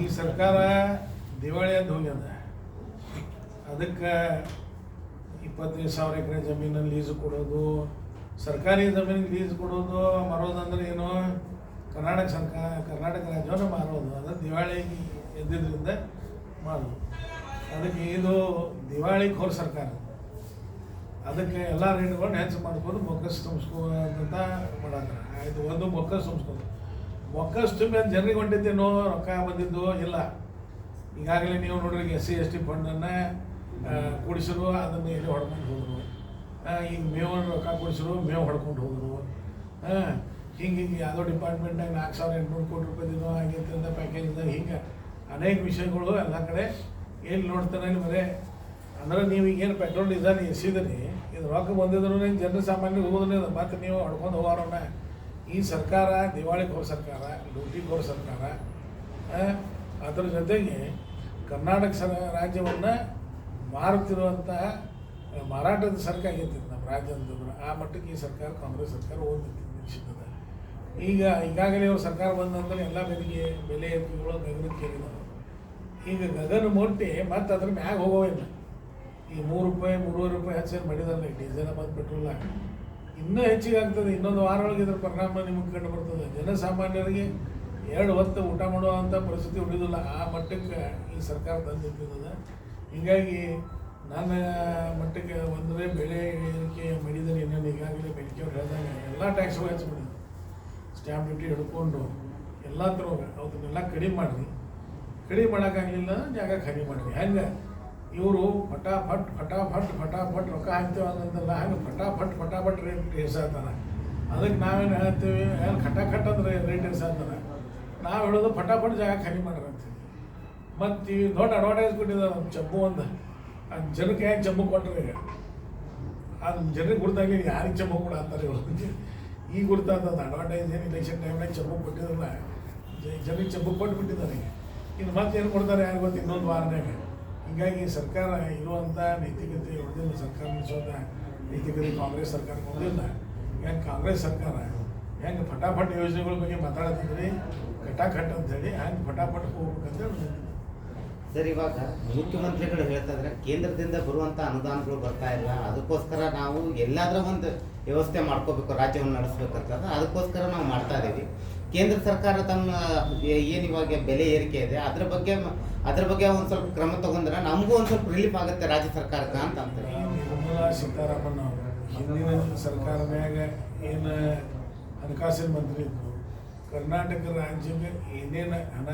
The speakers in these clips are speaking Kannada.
ಈ ಸರ್ಕಾರ ದಿವಾಳಿ ಅಂತ ಹೋಗ್ಯದ ಅದಕ್ಕೆ ಇಪ್ಪತ್ತೈದು ಸಾವಿರ ಎಕರೆ ಜಮೀನಲ್ಲಿ ಲೀಸ್ ಕೊಡೋದು, ಸರ್ಕಾರಿ ಜಮೀನಿಗೆ ಲೀಸ್ ಕೊಡೋದು ಮಾರೋದಂದ್ರೆ ಏನು? ಕರ್ನಾಟಕ ಸರ್ಕಾರ ಕರ್ನಾಟಕ ರಾಜ್ಯವನ್ನು ಮಾರೋದು. ಅದು ದಿವಾಳಿ ಎದ್ದಿದ್ರಿಂದ ಮಾಡೋದು ಅದಕ್ಕೆ ಇದು ದಿವಾಳಿ ಖೋರ್ ಸರ್ಕಾರ. ಅದಕ್ಕೆ ಎಲ್ಲ ರೇಟ್ಗಳನ್ನ ಹೆಚ್ಚು ಮಾಡ್ಕೊಂಡು ಬೊಕ್ಕಸ್ ತುಂಬಿಸ್ಕೋದಂತ ಮಾಡತ್ರ ಆಯ್ತು, ಒಂದು ಬೊಕ್ಕಸ್ ತುಂಬಿಸ್ಕೊಂಡು ಮೊಕ್ಕಸ್ ಮೇಲೆ ಜನರಿಗೆ ಹೊಂಟಿದ್ದೇನೋ ರೊಕ್ಕ ಬಂದಿದ್ದು, ಇಲ್ಲ. ಈಗಾಗಲೇ ನೀವು ನೋಡ್ರಿ ಎಸ್ ಸಿ, ಎಸ್ ಟಿ ಫಂಡನ್ನು ಕೂಡಿಸಿರು, ಅದನ್ನು ಇಲ್ಲಿ ಹೊಡ್ಕೊಂಡು ಹೋದರು. ಈಗ ಮೇವು ರೊಕ್ಕ ಕೊಡಿಸಿರು, ಮೇವು ಹೊಡ್ಕೊಂಡು ಹೋದರು. ಹಿಂಗೆ ಹಿಂಗೆ ಯಾವುದೋ ಡಿಪಾರ್ಟ್ಮೆಂಟ್ನಾಗ ನಾಲ್ಕು ಸಾವಿರ ಎಂಟುನೂರು ಕೋಟಿ ರೂಪಾಯಿದಿನೋ ಪ್ಯಾಕೇಜ್ ಪ್ಯಾಕೇಜ್ದಾಗ ಹಿಂಗೆ ಅನೇಕ ವಿಷಯಗಳು ಎಲ್ಲ ಕಡೆ ಎಲ್ಲಿ ನೋಡ್ತಾನೆ ಅಲ್ಲಿ ಬರೇ. ಅಂದ್ರೆ ನೀವು ಈಗೇನು ಪೆಟ್ರೋಲ್ ಡೀಸಲ್ ಎಸಿದ್ರಿ ಇದು ರೊಕ್ಕ ಬಂದಿದ್ರು ಜನರ ಸಾಮಾನ್ಯ ಹೋಗೋದಿಲ್ಲ, ಮತ್ತೆ ನೀವು ಹೊಡ್ಕೊಂಡು ಹೋಗೋರನ್ನ. ಈ ಸರ್ಕಾರ ದಿವಾಳಿಕೋರ್ ಸರ್ಕಾರ ಲೂಟಿಕೋರ್ ಸರ್ಕಾರ ಅದರ ಜೊತೆಗೆ ಕರ್ನಾಟಕ ಸರ್, ರಾಜ್ಯವನ್ನು ಮಾರುತ್ತಿರುವಂತಹ ಮಾರಾಟದ ಸರ್ಕಾರ ಆಗಿತ್ತು ನಮ್ಮ ರಾಜ್ಯ ಅಂತಂದ್ರೆ ಆ ಮಟ್ಟಕ್ಕೆ ಈ ಸರ್ಕಾರ, ಕಾಂಗ್ರೆಸ್ ಸರ್ಕಾರ ಹೋಗ್ತೈತಿ ನಿಶ್ಚಿತದ ಈಗ, ಈಗಾಗಲೇ ಅವ್ರ ಸರ್ಕಾರ ಬಂದಂದ್ರೆ ಎಲ್ಲ ಬೆಲೆಗೆ ಬೆಲೆ ಏರಿಕೆಗಳು, ಗಗನಕ್ಕೆ ಈಗ ಗಗನ ಮುಟ್ಟಿ ಮತ್ತೆ ಅದ್ರ ಮ್ಯಾಗ ಹೋಗೋವಿಲ್ಲ ಈ ಮೂರು ರೂಪಾಯಿ, ಮೂರುವರೆ ರೂಪಾಯಿ ಹೆಚ್ಚೇನು ಮಡಿದಲ್ಲ ಡೀಸೆಲ್ ಮತ್ತು ಪೆಟ್ರೋಲ ಇನ್ನೂ ಹೆಚ್ಚಿಗೆ ಆಗ್ತದೆ, ಇನ್ನೊಂದು ವಾರ ಒಳಗೆ ಇದ್ರ ಪರಿಣಾಮ ನಿಮಗೆ ಕಂಡು ಬರ್ತದೆ ಜನಸಾಮಾನ್ಯರಿಗೆ ಎರಡು ಹೊತ್ತು ಊಟ ಮಾಡುವಂಥ ಪರಿಸ್ಥಿತಿ ಉಳಿದಿಲ್ಲ. ಆ ಮಟ್ಟಕ್ಕೆ ಈ ಸರ್ಕಾರ ತಂದಿರ್ತದೆ ಹೀಗಾಗಿ ನನ್ನ ಮಟ್ಟಕ್ಕೆ ಒಂದರೆ ಬೆಳೆ ಏರಿಕೆ ಮಾಡಿದರೆ ಇನ್ನೇನು ಈಗಾಗಲೇ ಬೆಂಕಿ ಅವ್ರು ಹೇಳಿದಾಗ ಎಲ್ಲ ಟ್ಯಾಕ್ಸ್ಗಳು ಹೆಚ್ಚು ಮಾಡಿದ್ರು ಸ್ಟ್ಯಾಂಪ್ ಡ್ಯೂಟಿ ಹಿಡ್ಕೊಂಡು ಎಲ್ಲ ಥರ ಅದನ್ನೆಲ್ಲ ಕಡಿಮೆ ಮಾಡಿರಿ ಕಡಿಮೆ ಮಾಡೋಕ್ಕಾಗಲಿಲ್ಲ, ಜಾಗ ಖಾಲಿ ಮಾಡಿರಿ ಹೆಂಗೆ? ಇವರು ಫಟಾಫಟ್ ಫಟಾಫಟ್ ಫಟಾಫಟ್ ರೊಕ್ಕ ಹಾಕ್ತೇವೆ ಅನ್ನೋದಲ್ಲ ಹಂಗೆ ಫಟಾಫಟ್ ಫಟಾಫಟ್ ರೇಟ್ ಏರ್ಸಾತಾನೆ ಅದಕ್ಕೆ ನಾವೇನು ಹೇಳ್ತೀವಿ? ಏನು ಖಟಾಖಟ್ ಅಂದ್ರೆ ರೇಟ್ ಏರ್ಸಾತಾನೆ ನಾವು ಹೇಳೋದು ಫಟಾಫಟ್ ಜಾಗ ಖಾಲಿ ಮಾಡ್ರಿ ಮತ್ತು ಈ ದೊಡ್ಡ ಅಡ್ವರ್ಟೈಸ್ ಕೊಟ್ಟಿದ್ದಾರೆ ನಮ್ಮ ಚಬ್ಬು ಒಂದು. ಆ ಜನಕ್ಕೆ ಹೆಂಗೆ ಚಬ್ಬು ಕೊಟ್ಟರೆ ಈಗ ಅದು ಜನರಿಗೆ ಗುರ್ತಾಗಿ ಯಾರಿಗೆ ಚಬ್ಬು ಕೂಡ ಅಂತಾರೆ ಇವರು. ಈಗ ಗುರ್ತಾಗ್ತದೆ ಅಡ್ವರ್ಟೈಸ್ ಏನು ಇಲೆಕ್ಷನ್ ಟೈಮ್ನಾಗ ಚಬ್ಬು ಕೊಟ್ಟಿದ್ರಲ್ಲ ಜನಕ್ಕೆ ಚಬ್ಬು ಕೊಟ್ಬಿಟ್ಟಿದ್ದಾರೆ. ಇನ್ನು ಮತ್ತೆ ಏನು ಕೊಡ್ತಾರೆ ಯಾರು ಗೊತ್ತು? ಇನ್ನೊಂದು ವಾರನಾಗ ಹೀಗಾಗಿ ಸರ್ಕಾರ ಇರುವಂಥ ನೈತಿಕತೆ ಉಳಿದಿಲ್ಲ ಸರ್ಕಾರ ನಡೆಸೋದ ನೈತಿಕತೆ ಕಾಂಗ್ರೆಸ್ ಸರ್ಕಾರ ಉಳಿದಿಲ್ಲ ಹೆಂಗೆ ಕಾಂಗ್ರೆಸ್ ಸರ್ಕಾರ? ಹೆಂಗೆ ಫಟಾಫಟ್ ಯೋಜನೆಗಳ ಬಗ್ಗೆ ಮಾತಾಡ್ತಿದ್ರಿ ಅಂತ ಅಂತೇಳಿ ಹಂಗೆ ಫಟಾಫಟ್ ಹೋಗ್ಬೇಕಂತೇಳಿ ಸರ್, ಇವಾಗ ಮುಖ್ಯಮಂತ್ರಿಗಳು ಹೇಳ್ತಾ ಕೇಂದ್ರದಿಂದ ಬರುವಂಥ ಅನುದಾನಗಳು ಬರ್ತಾ ಇಲ್ಲ. ಅದಕ್ಕೋಸ್ಕರ ನಾವು ಎಲ್ಲಾದ್ರೂ ಒಂದು ವ್ಯವಸ್ಥೆ ಮಾಡ್ಕೋಬೇಕು, ರಾಜ್ಯವನ್ನು ನಡೆಸ್ಬೇಕಂತ. ಅದಕ್ಕೋಸ್ಕರ ನಾವು ಮಾಡ್ತಾ ಇದೀವಿ. ಕೇಂದ್ರ ಸರ್ಕಾರ ತಮ್ಮ ಏನು ಇವಾಗ ಬೆಲೆ ಏರಿಕೆ ಇದೆ, ಅದ್ರ ಬಗ್ಗೆ ಅದ್ರ ಬಗ್ಗೆ ಒಂದ್ ಸ್ವಲ್ಪ ಕ್ರಮ ತಗೊಂಡ್ರೆ ನಮಗೂ ಒಂದು ಸ್ವಲ್ಪ ರಿಲೀಫ್ ಆಗುತ್ತೆ ರಾಜ್ಯ ಸರ್ಕಾರಕ್ಕೆ ಅಂತ ಅಂತಾರೆ. ಸೀತಾರಾಮನ್ ಅವರು, ಹಿಂದಿನ ಏನು ಹಣಕಾಸಿನ ಮಂತ್ರಿ ಇದ್ರು, ಕರ್ನಾಟಕ ರಾಜ್ಯಕ್ಕೆ ಏನೇನು ಹಣ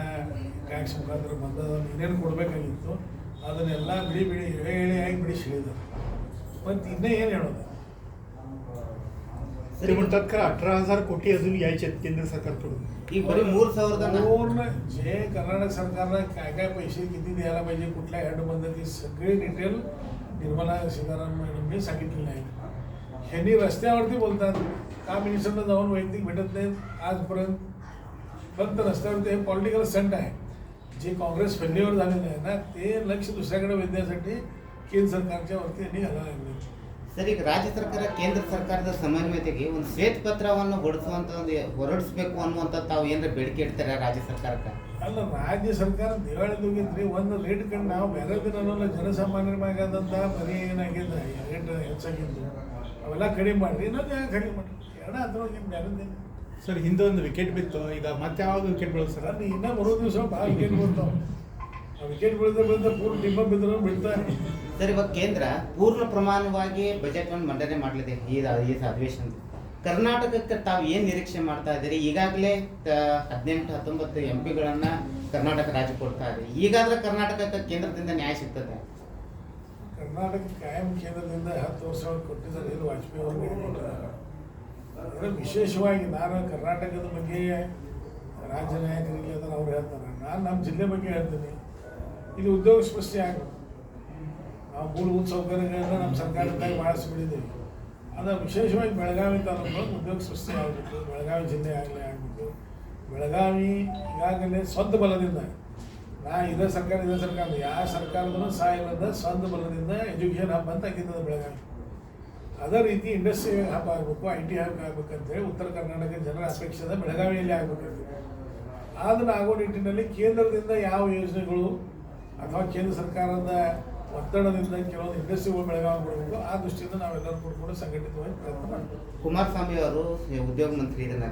ಟ್ಯಾಕ್ಸ್ ಮುಖಾಂತರ ಬಂದದನ್ನು ಏನೇನು ಕೊಡಬೇಕಾಗಿತ್ತು, ಅದನ್ನೆಲ್ಲ ಬಿಡಿ ಬಿಡಿ, ಎಳೆ ಎಳೆಯಾಗಿ ಬಿಡಿಸಿ ಹೇಳಿದರು ಮತ್ತು ಇನ್ನೂ ಏನು ಹೇಳೋದು? ते म्हणतात का अठरा हजार कोटी अजून यायचे केंद्र सरकारकडून ही पूर्ण जे कर्नाटक सरकारला काय काय पैसे किती द्यायला पाहिजे कुठल्या ॲडमध्ये ती सगळे डिटेल निर्मला सीतारामन मॅडमने सांगितलेली आहे ह्यांनी रस्त्यावरती बोलतात का मिनिस्टरला जाऊन वैयक्तिक भेटत नाहीत? आजपर्यंत फक्त रस्त्यावरती हे पॉलिटिकल सेंट आहे. जे काँग्रेस फेल्युअर झालेलं आहे ना ते लक्ष दुसऱ्याकडे वेधण्यासाठी केंद्र सरकारच्या वरती यांनी घालायला लागले. ಸರ್ ಈಗ ರಾಜ್ಯ ಸರ್ಕಾರ ಕೇಂದ್ರ ಸರ್ಕಾರದ ಸಮನ್ವಯತೆಗೆ ಒಂದು ಶ್ವೇತ ಪತ್ರವನ್ನು ಹೊರಡಿಸುವಂತ ಒಂದು ಹೊರಡಿಸ್ಬೇಕು ಅನ್ನುವಂಥ ತಾವು ಏನಾರ ಬೇಡಿಕೆ ಇಡ್ತಾರೆ ರಾಜ್ಯ ಸರ್ಕಾರಕ್ಕೆ? ಅಲ್ಲ ರಾಜ್ಯ ಸರ್ಕಾರ ದಿವಾಳಿ ಹೋಗಿದ್ರಿ ಒಂದು ಲೇಟ್ ಕಂಡು ನಾವು ಬೇರೆ ದಿನ ಜನಸಾಮಾನ್ಯರ ಮ್ಯಾಗಾದಂಥ ಬರೀ ಏನಾಗಿದೆ ರೇಟ್ ಹೆಚ್ಚಾಗಿದ್ದು ಅವೆಲ್ಲ ಕಡಿಮೆ ಮಾಡ್ರಿ ಇನ್ನೊಂದು ಯಾಕೆ ಕಡಿಮೆ ಮಾಡ್ರಿ? ಎರಡು ಅದ್ರೊಳಗೆ ದಿನ ಸರ್ ಹಿಂದೆ ಒಂದು ವಿಕೆಟ್ ಬಿತ್ತು ಈಗ ಮತ್ತೆ ಯಾವಾಗ ವಿಕೆಟ್ ಬೀಳೋದು ಸರ್? ಅದು ಇನ್ನೂ ಬರೋ ದಿವಸ ಭಾಳ ವಿಕೆಟ್ ಬೀಳ್ತಾವೆ. ಆ ವಿಕೆಟ್ ಬೀಳ್ತಾ ಬೀಳ್ತಾ ಪೂರ್ ಟಿಮ್ಮ ಬಿದ್ದರೂ ಬೀಳ್ತಾರೆ ಸರ್ ಇವಾಗ ಕೇಂದ್ರ ಪೂರ್ಣ ಪ್ರಮಾಣವಾಗಿ ಬಜೆಟ್ ಅನ್ನು ಮಂಡನೆ ಮಾಡಲಿದೆ. ಈ ಅಧಿವೇಶನ ಕರ್ನಾಟಕಕ್ಕೆ ತಾವು ಏನು ನಿರೀಕ್ಷೆ ಮಾಡ್ತಾ ಇದ್ದೀರಿ? ಈಗಾಗಲೇ ಹದಿನೆಂಟು, ಹತ್ತೊಂಬತ್ತು ಎಂ ಪಿಗಳನ್ನ ಕರ್ನಾಟಕ ರಾಜ್ಯ ಕೊಡ್ತಾ ಇದೆ. ಈಗಾದ್ರೆ ಕರ್ನಾಟಕಕ್ಕೆ ಕೇಂದ್ರದಿಂದ ನ್ಯಾಯ ಸಿಗ್ತದೆ. ಕರ್ನಾಟಕ ಕಾಯಂ ಕೇಂದ್ರದಿಂದ ಹತ್ತು ವರ್ಷ ಕೊಟ್ಟಿದ್ದಾರೆ. ಇದು ವಾಜಪೇಯಿ ಅವರು ವಿಶೇಷವಾಗಿ ನಾನು ಕರ್ನಾಟಕದ ಬಗ್ಗೆ ರಾಜ್ಯ ನಾಯಕರಿಗೆ ಅದನ್ನು ಅವ್ರು ಹೇಳ್ತಾರೆ. ನಾನು ನಮ್ಮ ಜಿಲ್ಲೆ ಬಗ್ಗೆ ಹೇಳ್ತೀನಿ. ಇಲ್ಲಿ ಉದ್ಯೋಗ ಸೃಷ್ಟಿ ಆಗಬೇಕು ನಾವು ಮೂಲಭೂತ ಸೌಕರ್ಯಗಳನ್ನ ನಮ್ಮ ಸರ್ಕಾರದಾಗ ಮಾಡಿಸ್ಬಿಟ್ಟಿದ್ದೀವಿ ಅದು ವಿಶೇಷವಾಗಿ ಬೆಳಗಾವಿ ತಾಲೂಕು ಉದ್ಯೋಗ ಸೃಷ್ಟಿ ಆಗಬೇಕು ಬೆಳಗಾವಿ ಜಿಲ್ಲೆ ಆಗಲೇ ಆಗಬೇಕು ಬೆಳಗಾವಿ ಈಗಾಗಲೇ ಸ್ವಂತ ಬಲದಿಂದ, ನಾ ಇದೇ ಸರ್ಕಾರ ಇದೇ ಸರ್ಕಾರ, ಯಾವ ಸರ್ಕಾರದಲ್ಲೂ ಸಹಾಯದಿಂದ ಸ್ವಂತ ಬಲದಿಂದ ಎಜುಕೇಷನ್ ಹಬ್ ಅಂತ ಆಗಿದ್ದದ ಬೆಳಗಾವಿ. ಅದೇ ರೀತಿ ಇಂಡಸ್ಟ್ರಿ ಹಬ್ ಆಗಬೇಕು, ಐ ಟಿ ಹಬ್ ಆಗ್ಬೇಕಂತೇಳಿ ಉತ್ತರ ಕರ್ನಾಟಕ ಜನರ ಅಪೇಕ್ಷೆ ಬೆಳಗಾವಿಯಲ್ಲಿ ಆಗಬೇಕಂತ ಆದ್ರೆ ಆಗೋ ನಿಟ್ಟಿನಲ್ಲಿ ಕೇಂದ್ರದಿಂದ ಯಾವ ಯೋಜನೆಗಳು ಅಥವಾ ಕೇಂದ್ರ ಸರ್ಕಾರದ ಒತ್ತಡದಿಂದ ಕೆಲವೊಂದು ಇಂಡಸ್ಟ್ರಿಗಳು ಬೆಳಗಾವಿ ಆ ದೃಷ್ಟಿಯಿಂದ ನಾವೆಲ್ಲರೂ ಕೂಡ ಸಂಘಟಿತವಾಗಿ ಪ್ರಯತ್ನ ಮಾಡ್ತೀವಿ. ಕುಮಾರಸ್ವಾಮಿ ಅವರು ಉದ್ಯೋಗ ಮಂತ್ರಿ ಇದನ್ನ